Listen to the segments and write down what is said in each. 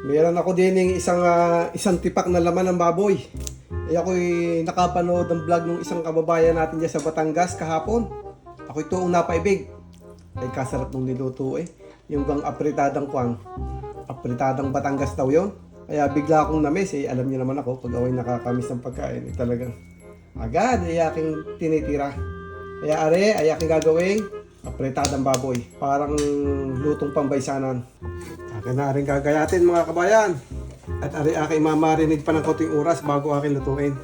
Meron ako din ng isang ah, isang tipak na laman ng baboy. Eh ako'y nakapanood ng vlog ng isang kababayan natin dyan sa Batangas kahapon. Ako ito napaibig. Ay kasarap nung niluto eh. Yung gang apritadang kwang. Apritadang Batangas daw yon. Kaya bigla akong na-miss eh. Alam niyo naman ako, pag ako'y nakakamiss ng pagkain, eh, talagang agad ay aking tinitira. Kaya are, ay aking gagawing apretadang baboy. Parang lutong pambaysanan. Na rin gagayatin mga kabayan. At ari aking mamarinig pa ng konting oras bago akin lutuin.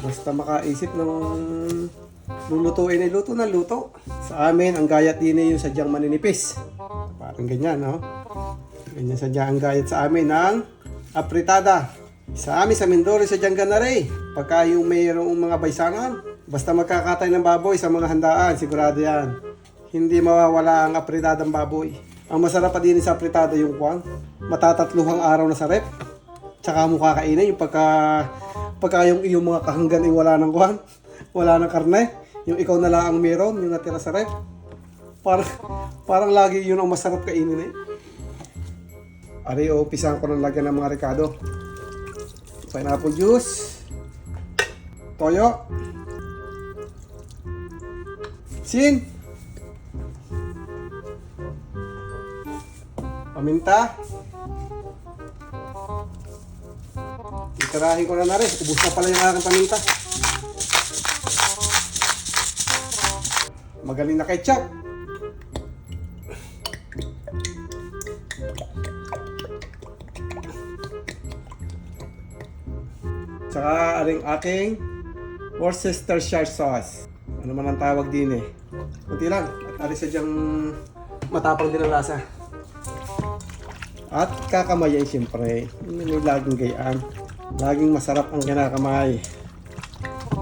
Basta makaisip ng lulutuin ay luto na luto. Sa amin, ang gayat din yung sadyang maninipis. Parang ganyan, no? Ganyan sadya ang gayat sa amin ng apritada. Sa amin, sa Mindoro, sadyang ganare. Pagka yung mayroong mga baysanan, basta magkakatay ng baboy sa mga handaan, sigurado yan. Hindi mawawala ang apritadang baboy. Ang masarap pa din sa apritada yung kwan. Matatatluhang araw na sa rep. Tsaka mo kakainin yung pagka, pagka yung, yung mga kahanggan ay wala ng kwan. Wala ng karne. Yung ikaw na lang ang meron, yung natira sa rep. Parang, parang lagi yun ang masarap kainin eh. Ari, upisahan ko ng lagyan ng mga rekado. Pineapple juice. Toyo. Sin. Paminta. Itarahin ko na na rin. Ubus na pala yung aking paminta. Magaling na ketchup. Tsaka aring aking Worcestershire sauce. Ano man ang tawag din eh. Kunti lang. At aring sadyang matapang din ang lasa. At kakamayan siyempre. May laging gayaan. Laging masarap ang kinakamay.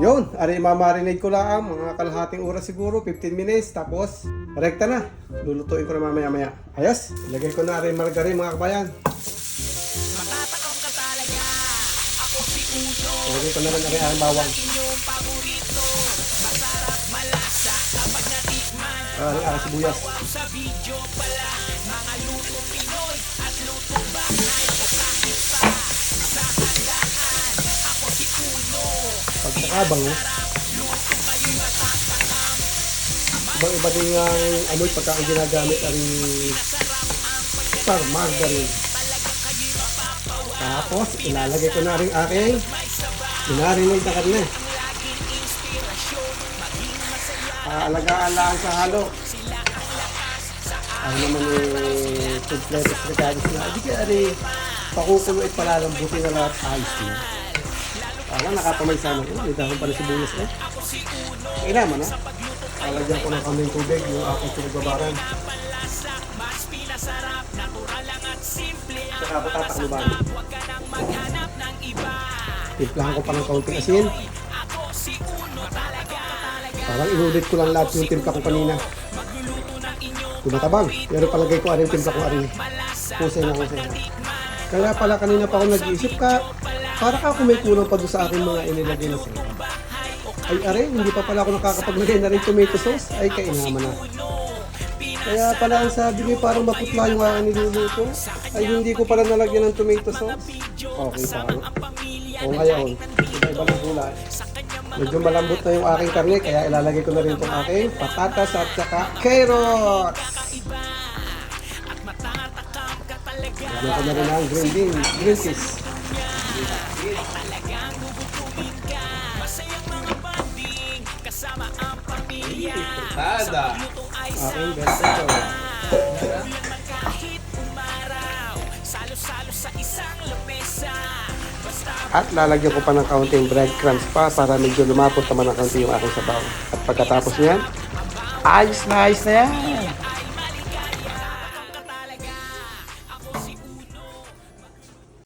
Yun, ari mamarinate ko lang mga kalahating oras siguro, 15 minutes, tapos rekta na. Lulutuin ko na mamaya maya. Ayos, ilagay ko na rin margarine mga kabayan. Matatakam ka talaga Ako si Uno Ilagay ko na rin ari ang bawang. Masarap malasa Kapag natikman Ari ang sibuyas. Sa video pala Mga lutong Pinoy At lutong bahay O kahit pa Sa handaan Ako si Uno Pagkakabang, oh. Luto kayo matatakam ibang iba din ang amoy pagka ang ginagamit ang star margarine. Tapos, ilalagay ko na rin aking minarinate na karne. Aalagaan lang sa halo. Ano naman yung completos regalis na. Hindi kaya rin pakukulo at palalambutin na lahat ayos na. Parang nakatamay sana ko. May dahon pa rin sibuyas eh. Kaya naman ha. Lalagyan ko ng kaming tubig yung aking pinagbabaran. Mas pinasarap Natural lang at simple Ang Tsaka patataklo ba? Huwag ka nang maghanap ng iba Timplahan ko pa ng kaunting asin. Parang inulit ko lang lahat yung timpla ko kanina. Tumatabang. Pero palagay ko aring timpla ko aring kusay na kusay na. Kaya pala kanina pa ako nag-iisip ka, para ka kung may kulang pa sa aking mga inilagay na sa'yo. Ay are, hindi pa pala ako nakakapaglagay na rin tomato sauce. Ay, kainaman na. Kaya pala ang sabi niyo parang maputla yung aking niluluto. Ay, hindi ko pala nalagyan ng tomato sauce. Okay pa ako. O ngayon, iba-iba ng kulay. Medyo malambot na yung aking karne, kaya ilalagay ko na rin itong aking patatas at saka carrots. Lagyan ko na rin ang green bean, green peas. Tada! Aking vegetable. Kahit umaraw Salo-salo sa isang lamesa At lalagyan ko pa ng kaunting breadcrumbs pa para medyo lumapot naman ng kaunti yung aking sabaw. At pagkatapos niyan, ayos na ayos na yan.